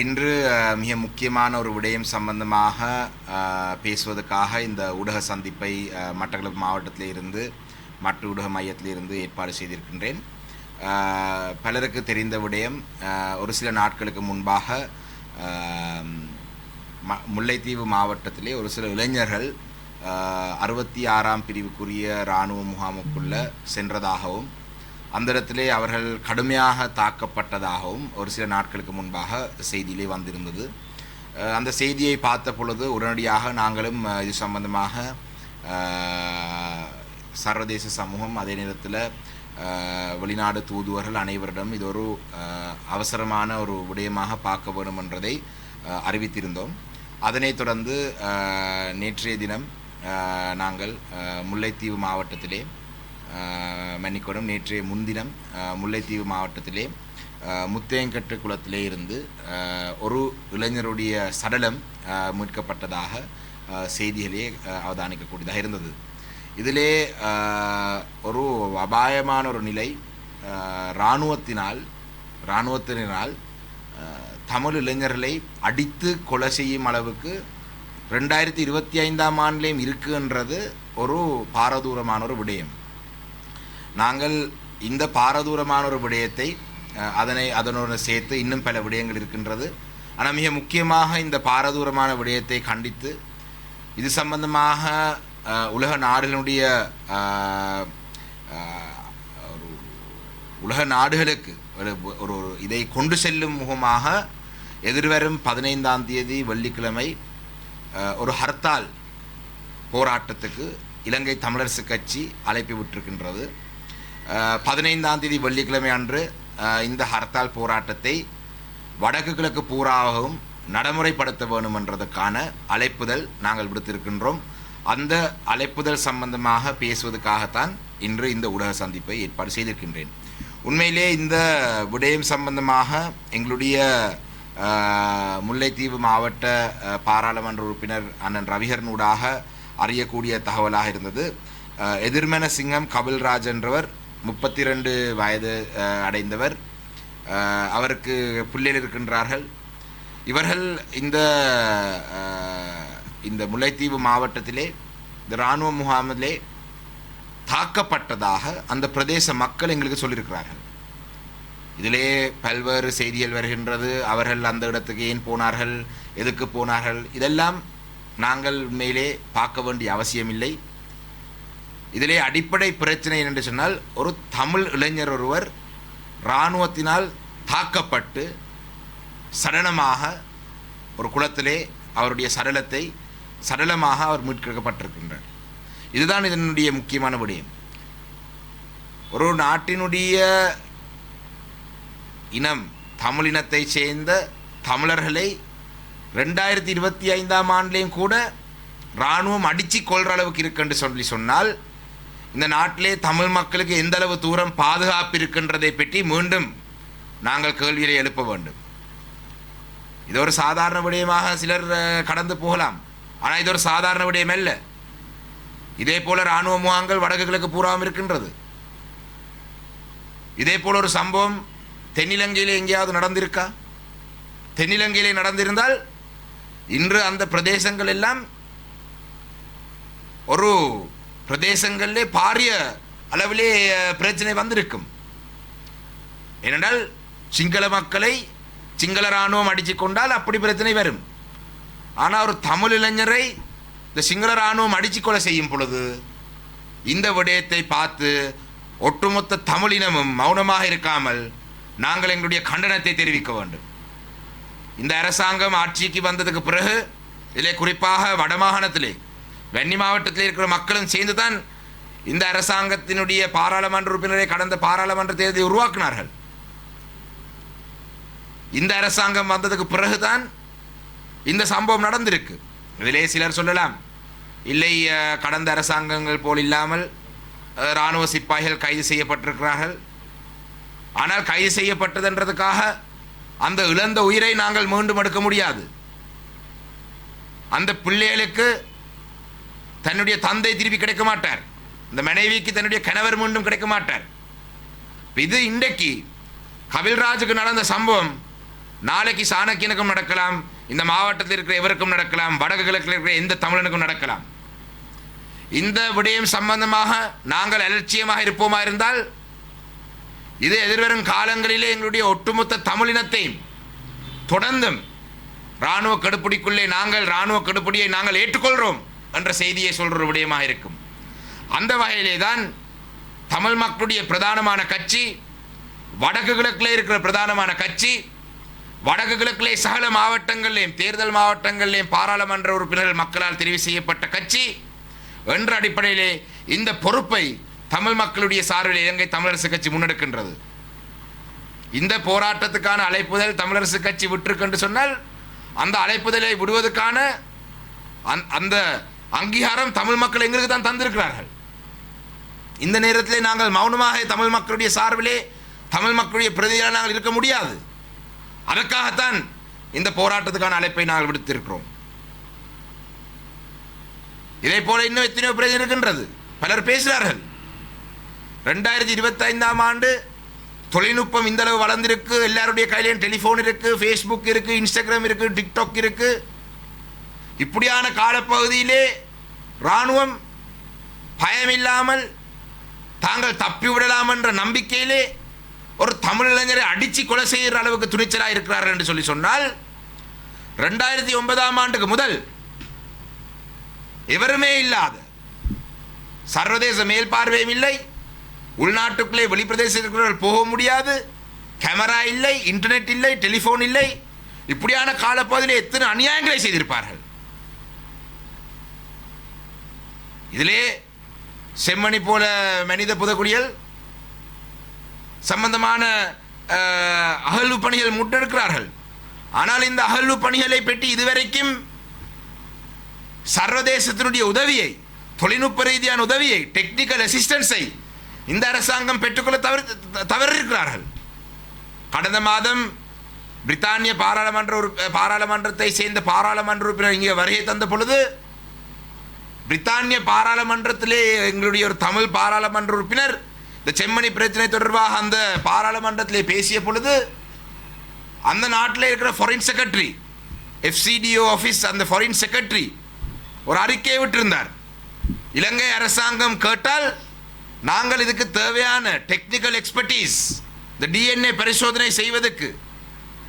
இன்று மிக முக்கியமான ஒரு விடயம் சம்பந்தமாக பேசுவதற்காக இந்த ஊடக சந்திப்பை மட்டக்களப்பு மாவட்டத்தில் இருந்து மற்ற ஊடக மையத்தில் இருந்து ஏற்பாடு செய்திருக்கின்றேன். பலருக்கு தெரிந்த விடயம் ஒரு சில நாட்களுக்கு முன்பாக ம முல்லைத்தீவு மாவட்டத்திலே ஒரு சில இளைஞர்கள் அறுபத்தி ஆறாம் பிரிவுக்குரிய இராணுவ முகாமுக்குள்ளே சென்றதாகவும் அந்த இடத்திலே அவர்கள் கடுமையாக தாக்கப்பட்டதாகவும் ஒரு சில நாட்களுக்கு முன்பாக செய்தியிலே வந்திருந்தது. அந்த செய்தியை பார்த்த பொழுது உடனடியாக நாங்களும் இது சம்பந்தமாக சர்வதேச சமூகம் அதே நேரத்தில் வெளிநாடு தூதுவர்கள் அனைவரிடம் இது ஒரு அவசரமான ஒரு விடயமாக பார்க்க வேண்டும் என்றதை அறிவித்திருந்தோம். அதனைத் தொடர்ந்து நேற்றைய தினம் நாங்கள் முல்லைத்தீவு மாவட்டத்திலே அஹ், மன்னிக்கணும். நேற்றைய முன்தினம் முல்லைத்தீவு மாவட்டத்திலே முத்தையங்கட்டு குளத்திலே இருந்து ஒரு இளைஞருடைய சடலம் மீட்கப்பட்டதாக செய்திகளே அவதானிக்கக்கூடியதாக இருந்தது. இதிலே ஒரு அபாயமான ஒரு நிலை இராணுவத்தினால் இராணுவத்தினால் தமிழ் இளைஞர்களை அடித்து கொலை செய்யும் அளவுக்கு ரெண்டாயிரத்தி இருபத்தி ஐந்தாம் ஆண்டிலேயும் இருக்குன்றது ஒரு பாரதூரமான ஒரு விடயம். நாங்கள் இந்த பாரதூரமான ஒரு விடயத்தை அதனை அதனோடு சேர்த்து இன்னும் பல விடயங்கள் இருக்கின்றது. ஆனால் மிக முக்கியமாக இந்த பாரதூரமான விடயத்தை கண்டித்து இது சம்பந்தமாக உலக நாடுகளுடைய ஒரு உலக நாடுகளுக்கு ஒரு ஒரு ஒரு இதை கொண்டு செல்லும் முகமாக எதிர்வரும் பதினைந்தாம் தேதி வெள்ளிக்கிழமை ஒரு ஹர்த்தால் போராட்டத்துக்கு இலங்கை தமிழரசு கட்சி அழைப்பு விட்டிருக்கின்றது. பதினைந்தாம் தேதி வெள்ளிக்கிழமை அன்று இந்த ஹர்த்தால் போராட்டத்தை வடக்கு கிழக்கு பூராகவும் நடைமுறைப்படுத்த வேண்டும் அழைப்புதல் நாங்கள் விடுத்திருக்கின்றோம். அந்த அழைப்புதல் சம்பந்தமாக பேசுவதற்காகத்தான் இன்று இந்த ஊடக சந்திப்பை ஏற்பாடு செய்திருக்கின்றேன். உண்மையிலே இந்த விடயம் சம்பந்தமாக எங்களுடைய முல்லைத்தீவு மாவட்ட பாராளுமன்ற உறுப்பினர் அண்ணன் ரவிகரனூடாக அறியக்கூடிய தகவலாக இருந்தது. எதிர்மன சிங்கம் கபில்ராஜ் என்றவர் முப்பத்தி ரெண்டு வயது அடைந்தவர். அவருக்கு பிள்ளைகள் இருக்கின்றார்கள். இவர்கள் இந்த இந்த முல்லைத்தீவு மாவட்டத்திலே இந்த இராணுவ முகாமிலே தாக்கப்பட்டதாக அந்த பிரதேச மக்கள் எங்களுக்கு சொல்லியிருக்கிறார்கள். இதிலே பல்வேறு செய்திகள் வருகின்றது. அவர்கள் அந்த இடத்துக்கு ஏன் போனார்கள்? எதுக்கு போனார்கள்? இதெல்லாம் நாங்கள் உண்மையிலே பார்க்க வேண்டிய அவசியமில்லை. இதிலே அடிப்படை பிரச்சனை என்று சொன்னால் ஒரு தமிழ் இளைஞர் ஒருவர் இராணுவத்தினால் தாக்கப்பட்டு சடலமாக ஒரு குளத்திலே அவருடைய சடலத்தை சடலமாக அவர் மீட்கப்பட்டிருக்கின்றார். இதுதான் இதனுடைய முக்கியமான விடயம். ஒரு நாட்டினுடைய இனம் தமிழினத்தை சேர்ந்த தமிழர்களை ரெண்டாயிரத்தி இருபத்தி ஐந்தாம் ஆண்டுலேயும் கூட இராணுவம் அடித்து கொள்கிற அளவுக்கு இருக்குன்னு சொல்லி சொன்னால் இந்த நாட்டிலே தமிழ் மக்களுக்கு எந்த அளவு தூரம் பாதுகாப்பு இருக்கின்றதை பற்றி மீண்டும் நாங்கள் கேள்வியை எழுப்ப வேண்டும். இது ஒரு சாதாரண விடயமாக சிலர் கடந்து போகலாம். ஆனால் இது ஒரு சாதாரண விடயம் அல்ல. இதே போல இராணுவ முகாங்கள் வடக்கு கிழக்கு பூராவும் இருக்கின்றது. இதே போல ஒரு சம்பவம் தென்னிலங்கையில் எங்கேயாவது நடந்திருக்கா? தென்னிலங்கையிலே நடந்திருந்தால் இன்று அந்த பிரதேசங்கள் எல்லாம் ஒரு பிரதேசங்களிலே பாரிய அளவிலே பிரச்சனை வந்திருக்கும். ஏனென்றால் சிங்கள மக்களை சிங்கள இராணுவம் அடித்து கொண்டால் அப்படி பிரச்சனை வரும். ஆனால் ஒரு தமிழ் இளைஞரை இந்த சிங்கள இராணுவம் அடித்து கொலை செய்யும் பொழுது இந்த விடயத்தை பார்த்து ஒட்டுமொத்த தமிழினமும் மௌனமாக இருக்காமல் நாங்கள் எங்களுடைய கண்டனத்தை தெரிவிக்க வேண்டும். இந்த அரசாங்கம் ஆட்சிக்கு வந்ததுக்கு பிறகு இதிலே குறிப்பாக வடமாகாணத்திலே வன்னி மாவட்டத்தில் இருக்கிற மக்களும் சேர்ந்து தான் இந்த அரசாங்கத்தினுடைய பாராளுமன்ற உறுப்பினரை கடந்த பாராளுமன்ற தேர்தலை உருவாக்கினார்கள். இந்த அரசாங்கம் வந்ததுக்கு பிறகுதான் இந்த சம்பவம் நடந்திருக்கு. இதிலே சிலர் சொல்லலாம் இல்லை கடந்த அரசாங்கங்கள் போல் இல்லாமல் இராணுவ சிப்பாய்கள் கைது செய்யப்பட்டிருக்கிறார்கள். ஆனால் கைது செய்யப்பட்டதுன்றதுக்காக அந்த இழந்த உயிரை நாங்கள் மீண்டும் எடுக்க முடியாது. அந்த பிள்ளைகளுக்கு தன்னுடைய தந்தை திருப்பி கிடைக்க மாட்டார். இந்த மனைவிக்கு தன்னுடைய கணவர் மீண்டும் கிடைக்க மாட்டார். இது இன்றைக்கு கபில்ராஜுக்கு நடந்த சம்பவம். நாளைக்கு சாணக்கியனுக்கும் நடக்கலாம் இந்த மாவட்டத்தில் இருக்கிற எவருக்கும் நடக்கலாம் வடக்கு கிழக்கில் இருக்கிற எந்த தமிழனுக்கும் நடக்கலாம். இந்த விடயம் சம்பந்தமாக நாங்கள் அலட்சியமாக இருப்போமா இருந்தால் இது எதிர்வரும் காலங்களிலே எங்களுடைய ஒட்டுமொத்த தமிழினத்தையும் தொடர்ந்தும் இராணுவ கடுப்பிடிக்குள்ளே நாங்கள் இராணுவ கடுப்பிடியை நாங்கள் ஏற்றுக்கொள்கிறோம். என்ற செய்தியை சொல்கிற விடயமாக இருக்கும். அந்த வகையிலே தான் தமிழ் மக்களுடைய பிரதானமான கட்சி வடக்கு கிழக்கில் இருக்கிற பிரதானமான கட்சி வடக்கு கிழக்கிலே சகல மாவட்டங்களிலேயும் தேர்தல் மாவட்டங்களிலேயும் பாராளுமன்ற உறுப்பினர்கள் மக்களால் தெரிவு செய்யப்பட்ட கட்சி என்ற அடிப்படையிலே இந்த பொறுப்பை தமிழ் மக்களுடைய சார்பில் இலங்கை தமிழரசு கட்சி முன்னெடுக்கின்றது. இந்த போராட்டத்துக்கான அழைப்புதல் தமிழரசு கட்சி விட்டிருக்கு சொன்னால் அந்த அழைப்புதலை விடுவதற்கான அந்த அங்கீகாரம் தமிழ் மக்கள் எங்களுக்கு தான் தந்திருக்கிறார்கள். இந்த நேரத்திலே நாங்கள் மௌனமாக தமிழ் மக்களுடைய சார்பிலே தமிழ் மக்களுடைய பிரதியாக நாங்கள் இருக்க முடியாது. அதற்காகத்தான் இந்த போராட்டத்துக்கான அழைப்பை நாங்கள் விடுத்திருக்கிறோம். இதே போல இன்னும் எத்தனையோ பிரதி இருக்கின்றது. பலர் பேசுகிறார்கள். ரெண்டாயிரத்தி இருபத்தைந்தாம் ஆண்டு தொழில்நுட்பம் இந்த அளவு வளர்ந்திருக்கு எல்லாருடைய கையிலையும் டெலிஃபோன் இருக்கு ஃபேஸ்புக் இருக்கு இன்ஸ்டாகிராம் இருக்கு டிக்டாக் இருக்கு. இப்படியான காலப்பகுதியிலே இராணுவம் பயமில்லாமல் தாங்கள் தப்பிவிடலாம் என்ற நம்பிக்கையிலே ஒரு தமிழ் இளைஞரை அடித்து கொலை செய்கிற அளவுக்கு துணிச்சலாக இருக்கிறார்கள் என்று சொல்லி சொன்னால் ரெண்டாயிரத்தி ஒன்பதாம் ஆண்டுக்கு முதல் எவருமே இல்லாத சர்வதேச மேல்பார்வையும் இல்லை உள்நாட்டுக்குள்ளே வெளிப்பிரதேசத்திற்குள் போக முடியாது கேமரா இல்லை இன்டர்நெட் இல்லை டெலிஃபோன் இல்லை. இப்படியான காலப்பகுதியில் எத்தனை அநியாயங்களை செய்திருப்பார்கள்? இதிலே செம்மணி போல மனித புதக்குடியல் சம்பந்தமான அகழ்வு பணிகள் முன்னெடுக்கிறார்கள் ஆனால் இந்த அகழ்வு பணிகளை பற்றி இதுவரைக்கும் சர்வதேசத்தினுடைய உதவியை தொழில்நுட்ப ரீதியான உதவியை டெக்னிக்கல் அசிஸ்டன்ஸை இந்த அரசாங்கம் பெற்றுக்கொள்ள தவறு தவறிருக்கிறார்கள் கடந்த மாதம் பிரித்தானிய பாராளுமன்ற உறுப்ப- பாராளுமன்றத்தை சேர்ந்த பாராளுமன்ற உறுப்பினர் இங்கே வருகை தந்த பொழுது பிரித்தானிய பாராளுமன்றத்திலே எங்களுடைய ஒரு தமிழ் பாராளுமன்ற உறுப்பினர் இந்த செம்மணி பிரச்சனை தொடர்பாக அந்த பாராளுமன்றத்திலே பேசிய பொழுது அந்த நாட்டில் இருக்கிற ஃபாரின் செக்ரட்டரி எஃப்சிடிஓ ஆஃபீஸ் அந்த ஃபாரின் செக்ரட்டரி ஒரு அறிக்கையை விட்டிருந்தார். இலங்கை அரசாங்கம் கேட்டால் நாங்கள் இதுக்கு தேவையான டெக்னிக்கல் எக்ஸ்பர்டீஸ் இந்த டிஎன்ஏ பரிசோதனை செய்வதற்கு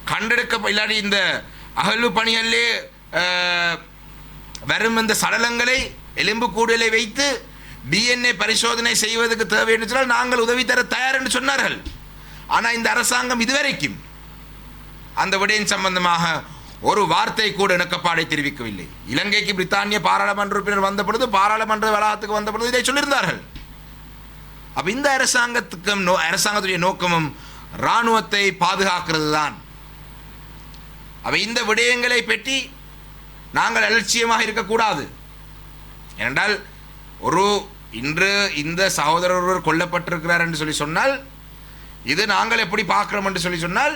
கண்டெடுக்க இல்லாடி இந்த அகழ்வு பணிகளிலே வரும் இந்த சடலங்களை எலும்பு கூடுதலை வைத்து டிஎன்ஏ பரிசோதனை செய்வதற்கு தேவை என்று சொன்னால் நாங்கள் உதவி தர தயார் என்று சொன்னார்கள். ஆனால் இந்த அரசாங்கம் இதுவரைக்கும் அந்த விடயம் சம்பந்தமாக ஒரு வார்த்தை கூட இணக்கப்பாடை தெரிவிக்கவில்லை. இலங்கைக்கு பிரித்தானிய பாராளுமன்ற உறுப்பினர் வந்த பொழுது பாராளுமன்ற வளாகத்துக்கு வந்த பொழுது இதை சொல்லியிருந்தார்கள். அப்ப இந்த அரசாங்கத்துக்கும் நோ அரசாங்கத்துடைய நோக்கமும் இராணுவத்தை பாதுகாக்கிறது தான் அவை இந்த விடயங்களை பற்றி நாங்கள் அலட்சியமாக இருக்கக்கூடாது. ஏனென்றால் ஒரு இன்று இந்த சகோதரர் ஒருவர் கொல்லப்பட்டிருக்கிறார் என்று சொல்லி சொன்னால் இது நாங்கள் எப்படி பார்க்கிறோம் என்று சொல்லி சொன்னால்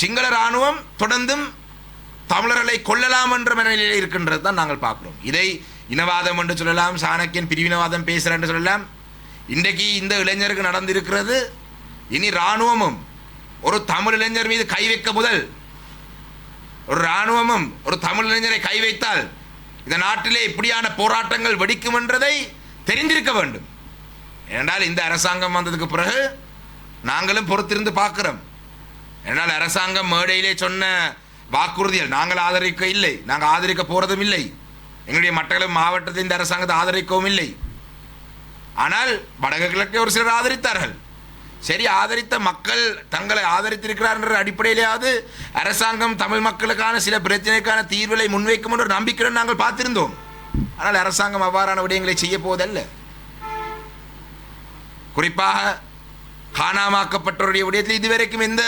சிங்கள இராணுவம் தொடர்ந்தும் தமிழர்களை கொல்லலாம் என்ற மனநிலையில் இருக்கின்றது தான் நாங்கள் பார்க்கிறோம். இதை இனவாதம் என்று சொல்லலாம் சாணக்கியன் பிரிவினவாதம் பேசுகிறார் என்று சொல்லலாம். இன்றைக்கு இந்த இளைஞருக்கு நடந்திருக்கிறது இனி இராணுவமும் ஒரு தமிழ் இளைஞர் மீது கை வைக்க முதல் ஒரு இராணுவமும் ஒரு தமிழ் இளைஞரை கை வைத்தால் இந்த நாட்டிலே இப்படியான போராட்டங்கள் வெடிக்கும் என்றதை தெரிந்திருக்க வேண்டும். ஏனென்றால் இந்த அரசாங்கம் வந்ததுக்கு பிறகு நாங்களும் பொறுத்திருந்து பார்க்குறோம். ஏனால் அரசாங்கம் மேடையிலே சொன்ன வாக்குறுதிகள் நாங்கள் ஆதரிக்க இல்லை நாங்கள் ஆதரிக்க போகிறதும் இல்லை. எங்களுடைய மட்டக்களப்பு மாவட்டத்தில் இந்த அரசாங்கத்தை ஆதரிக்கவும் இல்லை. ஆனால் வடக்கு கிழக்கே ஒரு சிலர் ஆதரித்தார்கள். சரி ஆதரித்த மக்கள் தங்களை ஆதரித்திருக்கிறார் என்ற அடிப்படையிலேயாவது அரசாங்கம் தமிழ் மக்களுக்கான சில பிரச்சனைக்கான தீர்வுகளை முன்வைக்கும் என்று நம்பிக்கையுடன் நாங்கள் பார்த்திருந்தோம். ஆனால் அரசாங்கம் அவ்வாறான விடயங்களை செய்ய போவதல்ல. குறிப்பாக காணாமாக்கப்பட்டோருடைய விடயத்தில் இதுவரைக்கும் எந்த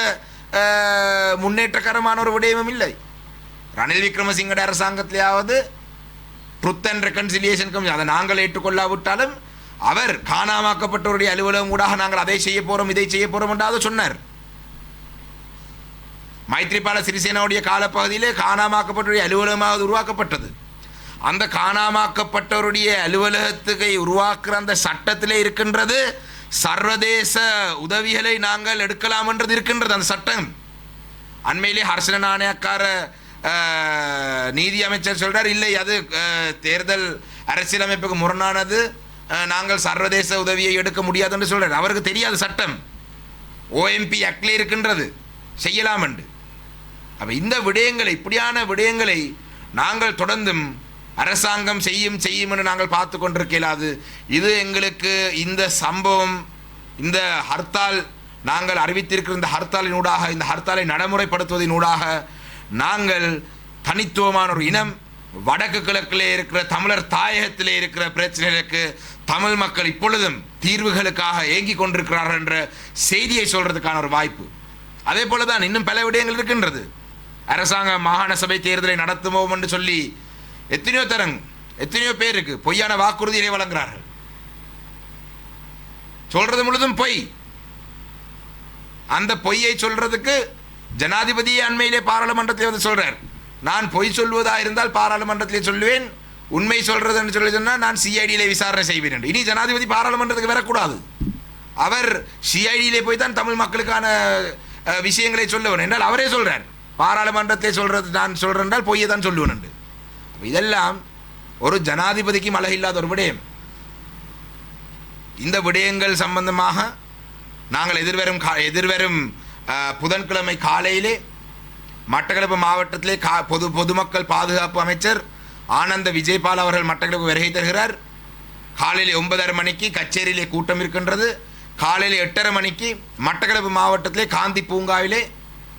முன்னேற்றகரமான ஒரு விடயமும் இல்லை. ரணில் விக்ரமசிங்கட அரசாங்கத்திலேயாவது ட்ருத் அண்ட் ரெக்கன்சிலியேஷன் கமிஷன் அதை நாங்கள் ஏற்றுக்கொள்ளாவிட்டாலும் அவர் காணாமாக்கப்பட்டவருடைய அலுவலகம் ஊடாக நாங்கள் அதை செய்ய போறோம் இதை செய்ய போறோம் என்றாவது சொன்னார். மைத்ரிபால சிறிசேனாவுடைய காலப்பகுதியிலே காணாமாக்கப்பட்டவருடைய அலுவலகமாக உருவாக்கப்பட்டது. அந்த காணாமாக்கப்பட்டவருடைய அலுவலகத்துக்கை உருவாக்குற அந்த சட்டத்திலே இருக்கின்றது சர்வதேச உதவிகளை நாங்கள் எடுக்கலாம் என்றது இருக்கின்றது அந்த சட்டம். அண்மையிலே ஹர்ஷன நாணயக்கார நீதி அமைச்சர் சொல்றார் இல்லை அது தேர்தல் அரசியலமைப்புக்கு முரணானது. நாங்கள் சர்வதேச உதவியை எடுக்க முடியாதுன்னு சொல்கிறார் அவருக்கு தெரியாது சட்டம். ஓஎம்பி ஆக்ட்ல இருக்கின்றது. செய்யலாம் என்று அப்போ இந்த விடயங்களை இப்படியான விடயங்களை நாங்கள் தொடர்ந்தும் அரசாங்கம் செய்யும் செய்யும் என்று நாங்கள் பார்த்து கொண்டிருக்கலாது. இது எங்களுக்கு இந்த சம்பவம் இந்த ஹர்த்தால் நாங்கள் அறிவித்திருக்கிற இந்த ஹர்த்தாலினூடாக இந்த ஹர்த்தாலை நடைமுறைப்படுத்துவதினூடாக நாங்கள் தனித்துவமான ஒரு இனம் வடக்கு கிழக்கிலே இருக்கிற தமிழர் தாயகத்திலே இருக்கிற பிரச்சனைகளுக்கு தமிழ் மக்கள் இப்பொழுதும் தீர்வுகளுக்காக ஏங்கிக் கொண்டிருக்கிறார்கள் என்ற செய்தியை சொல்றதுக்கான ஒரு வாய்ப்பு. அதே போல தான் இன்னும் பல விடயங்கள் இருக்கின்றது. அரசாங்க மாகாண சபை தேர்தலை நடத்துவோம் என்று சொல்லி எத்தனையோ தரங் எத்தனையோ பேருக்கு பொய்யான வாக்குறுதியை வழங்குகிறார்கள். சொல்றது முழுதும் பொய். அந்த பொய்யை சொல்றதுக்கு ஜனாதிபதியே அண்மையிலே பாராளுமன்றத்தில் வந்து சொல்றார். நான் பொய் சொல்வதா இருந்தால் பாராளுமன்றத்திலே சொல்லுவேன் உண்மை சொல்றதுன்னு சொல்லி சொன்னால் நான் சிஐடியிலே விசாரணை செய்வேன். என்று இனி ஜனாதிபதி பாராளுமன்றத்துக்கு வரக்கூடாது. அவர் சிஐடியிலே போய் தான் தமிழ் மக்களுக்கான விஷயங்களை சொல்லுவேன். என்றால் அவரே சொல்கிறார் பாராளுமன்றத்தை சொல்றது நான் சொல்கிறேன் என்றால் பொய்யை தான் சொல்லுவேன் என்று. இதெல்லாம் ஒரு ஜனாதிபதிக்கு மழை இல்லாத ஒரு விடயம். இந்த விடயங்கள் சம்பந்தமாக நாங்கள் எதிர்வரும் கா எதிர்வரும் புதன்கிழமை காலையிலே மட்டக்களப்பு மாவட்டத்திலே கா பொது பொதுமக்கள் பாதுகாப்பு அமைச்சர் ஆனந்த விஜயபால் அவர்கள் மட்டக்களப்பு வருகை தருகிறார். காலையில் ஒன்பதரை மணிக்கு கச்சேரியிலே கூட்டம் இருக்கின்றது. காலையில் எட்டரை மணிக்கு மட்டக்களப்பு மாவட்டத்திலே காந்தி பூங்காவிலே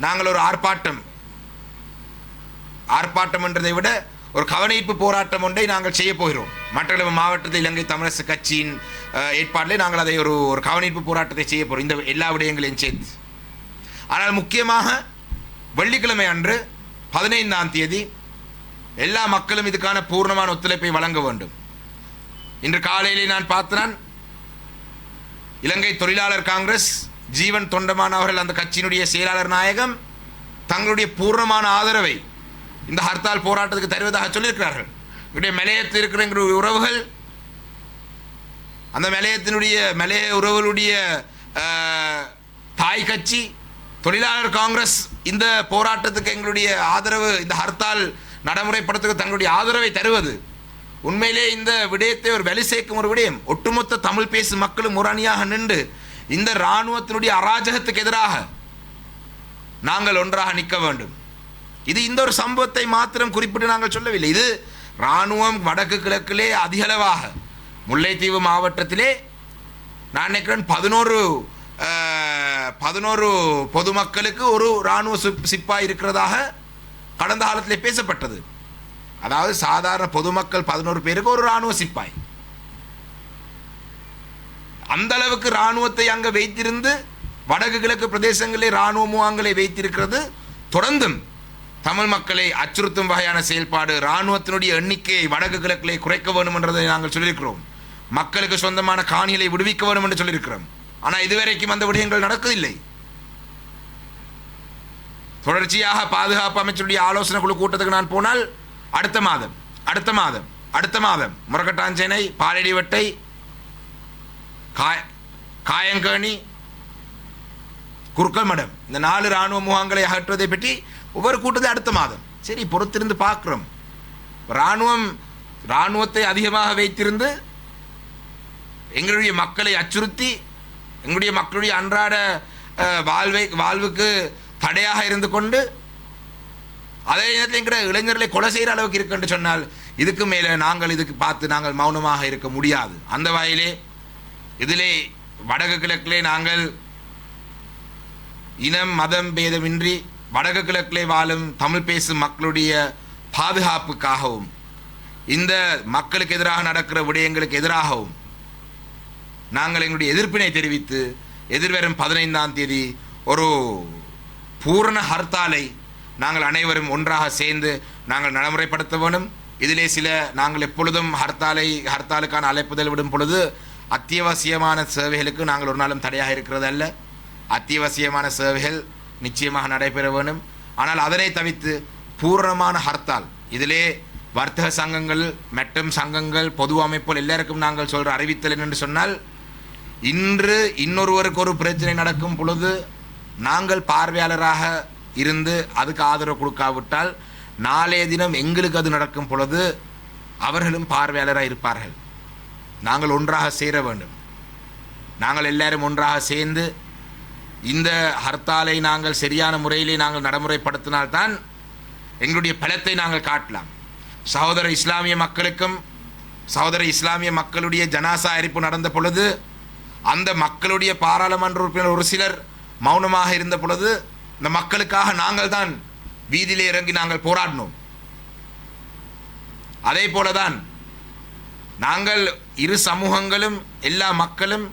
நாங்கள் ஒரு ஆர்ப்பாட்டம். ஆர்ப்பாட்டம் என்றதை விட ஒரு கவனிப்பு போராட்டம் ஒன்றை நாங்கள் செய்ய போகிறோம். மட்டக்களப்பு மாவட்டத்தில் இலங்கை தமிழரசு கட்சியின் ஏற்பாட்டிலே நாங்கள் அதை ஒரு ஒரு கவனிப்பு போராட்டத்தை செய்ய போகிறோம் இந்த எல்லா விடயங்களையும் சேர்த்து. ஆனால் முக்கியமாக வெள்ளிக்கிழமை அன்று பதினைந்தாம் தேதி எல்லா மக்களும் இதுக்கான பூர்ணமான ஒத்துழைப்பை வழங்க வேண்டும். இன்று காலையிலே நான் பார்த்தேன் இலங்கை தொழிலாளர் காங்கிரஸ் ஜீவன் தொண்டமான் அவர்கள் அந்த கட்சியினுடைய செயலாளர் நாயகம் தங்களுடைய பூர்ணமான ஆதரவை இந்த ஹர்த்தால் போராட்டத்துக்கு தருவதாக சொல்லியிருக்கிறார்கள். இவருடைய மலையத்தில் இருக்கிற உறவுகள் அந்த மலையத்தினுடைய மலைய உறவுகளுடைய தாய் கட்சி தொழிலாளர் காங்கிரஸ் இந்த போராட்டத்துக்கு எங்களுடைய ஆதரவு இந்த ஹர்த்தால் நடைமுறைப்படுத்துக்கு தங்களுடைய ஆதரவை தருவது. உண்மையிலே இந்த விடயத்தை ஒரு வலி சேர்க்கும் ஒரு விடயம். ஒட்டுமொத்த தமிழ் பேசும் மக்களும் முரணியாக நின்று இந்த இராணுவத்தினுடைய அராஜகத்துக்கு எதிராக நாங்கள் ஒன்றாக நிற்க வேண்டும். இது இந்த ஒரு சம்பவத்தை மாத்திரம் குறிப்பிட்டு நாங்கள் சொல்லவில்லை. இது இராணுவம் வடக்கு கிழக்கிலே அதிகளவாக முல்லைத்தீவு மாவட்டத்திலே நான் நினைக்கிறேன் பதினோரு பதினோரு பொதுமக்களுக்கு ஒரு இராணுவ சிப் சிப்பாய் இருக்கிறதாக கடந்த காலத்திலே பேசப்பட்டது. அதாவது சாதாரண பொதுமக்கள் பதினோரு பேருக்கு ஒரு இராணுவ சிப்பாய். அந்த அளவுக்கு இராணுவத்தை அங்கே வைத்திருந்து வடக்கு கிழக்கு பிரதேசங்களில் இராணுவ முகாம்களை வைத்திருக்கிறது. தொடர்ந்தும் தமிழ் மக்களை அச்சுறுத்தும் வகையான செயல்பாடு இராணுவத்தினுடைய எண்ணிக்கையை வடக்கு கிழக்கிலே குறைக்க வேண்டும் என்றதை நாங்கள் சொல்லியிருக்கிறோம். மக்களுக்கு சொந்தமான காணிகளை விடுவிக்க வேண்டும் என்று சொல்லியிருக்கிறோம். ஆனால் இதுவரைக்கும் அந்த விடயங்கள் நடக்கவில்லை. தொடர்ச்சியாக பாதுகாப்பு அமைச்சருடைய ஆலோசனை குழு கூட்டத்துக்கு நான் போனால் அடுத்த மாதம் அடுத்த மாதம் அடுத்த மாதம் முரக்கட்டாஞ்சேனை பாலடிவட்டை காய காயங்கேணி குறுக்கல் மடம் இந்த நாலு இராணுவ முகாம்களை அகற்றுவதை பற்றி ஒவ்வொரு கூட்டத்தை அடுத்த மாதம். சரி பொறுத்திருந்து பார்க்குறோம். இராணுவம் இராணுவத்தை அதிகமாக வைத்திருந்து எங்களுடைய மக்களை அச்சுறுத்தி எங்களுடைய மக்களுடைய அன்றாட வாழ்வை வாழ்வுக்கு தடையாக இருந்து கொண்டு அதே நேரத்தில் எங்கிற இளைஞர்களை கொலை செய்கிற அளவுக்கு இருக்குன்னு சொன்னால் இதுக்கு மேலே நாங்கள் இதுக்கு பார்த்து நாங்கள் மௌனமாக இருக்க முடியாது. அந்த வகையிலே இதிலே வடக்கு கிழக்கிலே நாங்கள் இனம் மதம் பேதமின்றி வடக்கு கிழக்கிலே வாழும் தமிழ் பேசும் மக்களுடைய பாதுகாப்புக்காகவும் இந்த மக்களுக்கு எதிராக நடக்கிற விடயங்களுக்கு எதிராகவும் நாங்கள் எங்களுடைய எதிர்ப்பினை தெரிவித்து எதிர்வரும் பதினைந்தாம் தேதி ஒரு பூரண ஹர்த்தாலை நாங்கள் அனைவரும் ஒன்றாக சேர்ந்து நாங்கள் நடைமுறைப்படுத்த வேண்டும். இதிலே சில நாங்கள் எப்பொழுதும் ஹர்த்தாலை ஹர்த்தாலுக்கான அழைப்புதல் விடும் பொழுது அத்தியாவசியமான சேவைகளுக்கு நாங்கள் ஒரு நாளும் தடையாக இருக்கிறது அல்ல அத்தியாவசியமான சேவைகள் நிச்சயமாக நடைபெற வேண்டும். ஆனால் அதனை தவிர்த்து பூர்ணமான ஹர்த்தால் இதிலே வர்த்தக சங்கங்கள் மற்றும் சங்கங்கள் பொது அமைப்புகள் எல்லாருக்கும் நாங்கள் சொல்கிற அறிவித்தல் என்னென்று சொன்னால் இன்று இன்னொருவருக்கு ஒரு பிரச்சனை நடக்கும் பொழுது நாங்கள் பார்வையாளராக இருந்து அதுக்கு ஆதரவு கொடுக்காவிட்டால் நாளைய தினம் எங்களுக்கு அது நடக்கும் பொழுது அவர்களும் பார்வையாளராக இருப்பார்கள். நாங்கள் ஒன்றாக சேர வேண்டும். நாங்கள் எல்லாரும் ஒன்றாக சேர்ந்து இந்த ஹர்த்தாலை நாங்கள் சரியான முறையிலே நாங்கள் நடைமுறைப்படுத்தினால்தான் எங்களுடைய பலத்தை நாங்கள் காட்டலாம். சகோதர இஸ்லாமிய மக்களுக்கும் சகோதர இஸ்லாமிய மக்களுடைய ஜனாசா எரிப்பு நடந்த பொழுது அந்த மக்களுடைய பாராளுமன்ற உறுப்பினர் ஒரு சிலர் மௌனமாக இருந்த பொழுது இந்த மக்களுக்காக நாங்கள் தான் வீதியிலே இறங்கி நாங்கள் போராடினோம். அதே போலதான் நாங்கள் இரு சமூகங்களும் எல்லா மக்களும்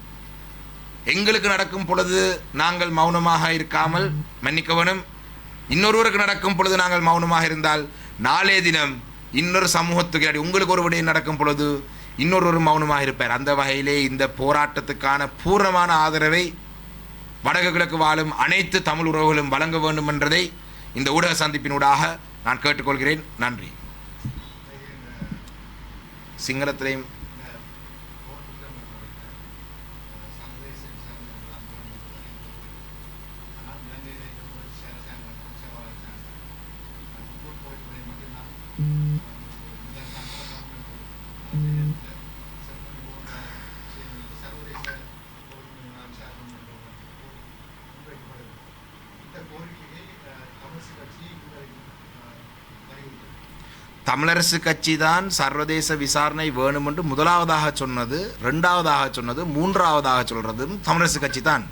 எங்களுக்கு நடக்கும் பொழுது நாங்கள் மௌனமாக இருக்காமல் மன்னிக்கவனும் இன்னொருவருக்கு நடக்கும் பொழுது நாங்கள் மௌனமாக இருந்தால் நாளே தினம் இன்னொரு சமூகத்துக்கு உங்களுக்கு ஒரு விடயம் நடக்கும் பொழுது இன்னொருவர் மௌனமாக இருப்பார். அந்த வகையிலே இந்த போராட்டத்துக்கான பூர்ணமான ஆதரவை வடக்கு கிழக்கு வாழும் அனைத்து தமிழ் உறவுகளும் வழங்க வேண்டும் என்றதை இந்த ஊடக சந்திப்பினூடாக நான் கேட்டுக்கொள்கிறேன். நன்றி. சிங்களத்திலையும் தமிழரசு கட்சி தான் சர்வதேச விசாரணை வேணும் என்று முதலாவதாக சொன்னது ரெண்டாவதாக சொன்னது மூன்றாவதாக சொல்றதும் தமிழரசு கட்சி தான்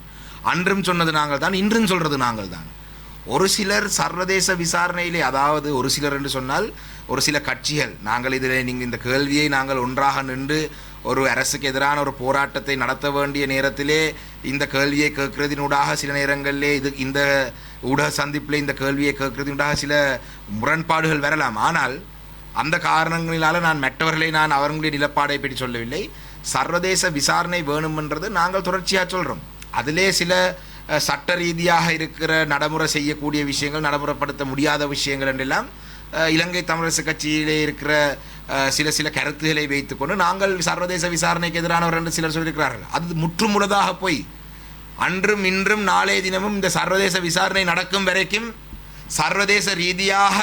அன்றும் சொன்னது நாங்கள் தான் இன்றும் சொல்றது நாங்கள் தான் ஒரு சிலர் சர்வதேச விசாரணையிலே அதாவது ஒரு சிலர் என்று சொன்னால் ஒரு சில கட்சிகள் நாங்கள் இதில் நீங்கள் இந்த கேள்வியை நாங்கள் ஒன்றாக நின்று ஒரு அரசுக்கு எதிரான ஒரு போராட்டத்தை நடத்த வேண்டிய நேரத்திலே இந்த கேள்வியை கேட்கறதினூடாக சில நேரங்களிலே இது இந்த ஊடக சந்திப்பில் இந்த கேள்வியை கேட்கறதினூடாக சில முரண்பாடுகள் வரலாம். ஆனால் அந்த காரணங்களினால நான் மற்றவர்களை நான் அவர்களுடைய நிலப்பாடை பற்றி சொல்லவில்லை. சர்வதேச விசாரணை வேணுமென்றது நாங்கள் தொடர்ச்சியாக சொல்கிறோம் அதிலே சில சட்ட ரீதியாக இருக்கிற நடைமுறை செய்யக்கூடிய விஷயங்கள் நடைமுறைப்படுத்த முடியாத விஷயங்கள் என்றெல்லாம் இலங்கை தமிழரசு கட்சியிலே இருக்கிற சில சில கருத்துக்களை வைத்துக்கொண்டு நாங்கள் சர்வதேச விசாரணைக்கு எதிரானவர் என்று சிலர் சொல்லியிருக்கிறார்கள். அது முற்றுமுழுதாக போய் அன்றும் இன்றும் நாளைய தினமும் இந்த சர்வதேச விசாரணை நடக்கும் வரைக்கும் சர்வதேச ரீதியாக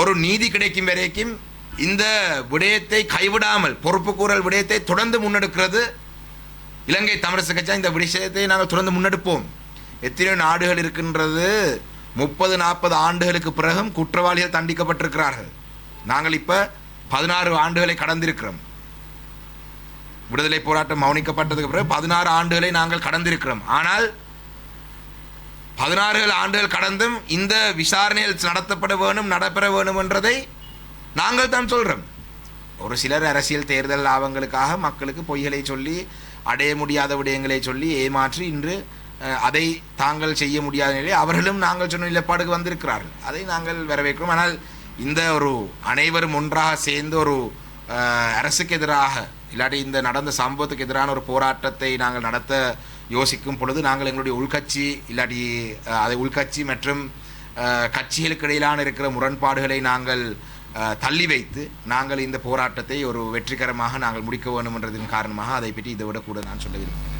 ஒரு நீதி கிடைக்கும் வரைக்கும் இந்த விடயத்தை கைவிடாமல் பொறுப்புக்கூறல் விடயத்தை தொடர்ந்து முன்னெடுக்கிறது. இலங்கை தமிழரசு கட்சி இந்த விஷயத்தை நாங்கள் தொடர்ந்து முன்னெடுப்போம். எத்தனையோ நாடுகள் இருக்கின்றது. முப்பது நாற்பது ஆண்டுகளுக்கு பிறகும் குற்றவாளிகள் தண்டிக்கப்பட்டிருக்கிறார்கள். நாங்கள் இப்போ பதினாறு ஆண்டுகளை கடந்திருக்கிறோம். விடுதலை போராட்டம் மௌனிக்கப்பட்டதுக்கு பிறகு பதினாறு ஆண்டுகளை நாங்கள் கடந்திருக்கிறோம். ஆனால் பதினாறு ஆண்டுகள் கடந்தும் இந்த விசாரணைகள் நடத்தப்பட வேணும் நடைபெற வேணும் என்றதை நாங்கள் தான் சொல்கிறோம் ஒரு சிலர் அரசியல் தேர்தல் லாபங்களுக்காக மக்களுக்கு பொய்களை சொல்லி அடைய முடியாத விடயங்களை சொல்லி ஏமாற்றி இன்று அதை தாங்கள் செய்ய முடியாத நிலையில் அவர்களும் நாங்கள் சொன்ன நிலைப்பாடுக்கு வந்திருக்கிறார்கள். அதை நாங்கள் வரவேற்கிறோம். ஆனால் இந்த ஒரு அனைவரும் ஒன்றாக சேர்ந்து ஒரு அரசுக்கு எதிராக இல்லாட்டி இந்த நடந்த சம்பவத்துக்கு எதிரான ஒரு போராட்டத்தை நாங்கள் நடத்த யோசிக்கும் பொழுது நாங்கள் எங்களுடைய உள்கட்சி இல்லாட்டி அதை உள்கட்சி மற்றும் கட்சிகளுக்கு இடையிலான இருக்கிற முரண்பாடுகளை நாங்கள் தள்ளி வைத்து நாங்கள் இந்த போராட்டத்தை ஒரு வெற்றிகரமாக நாங்கள் முடிக்க வேண்டும் என்றதின் காரணமாக அதை பற்றி இதை விட கூட நான் சொல்ல விரும்புகிறேன்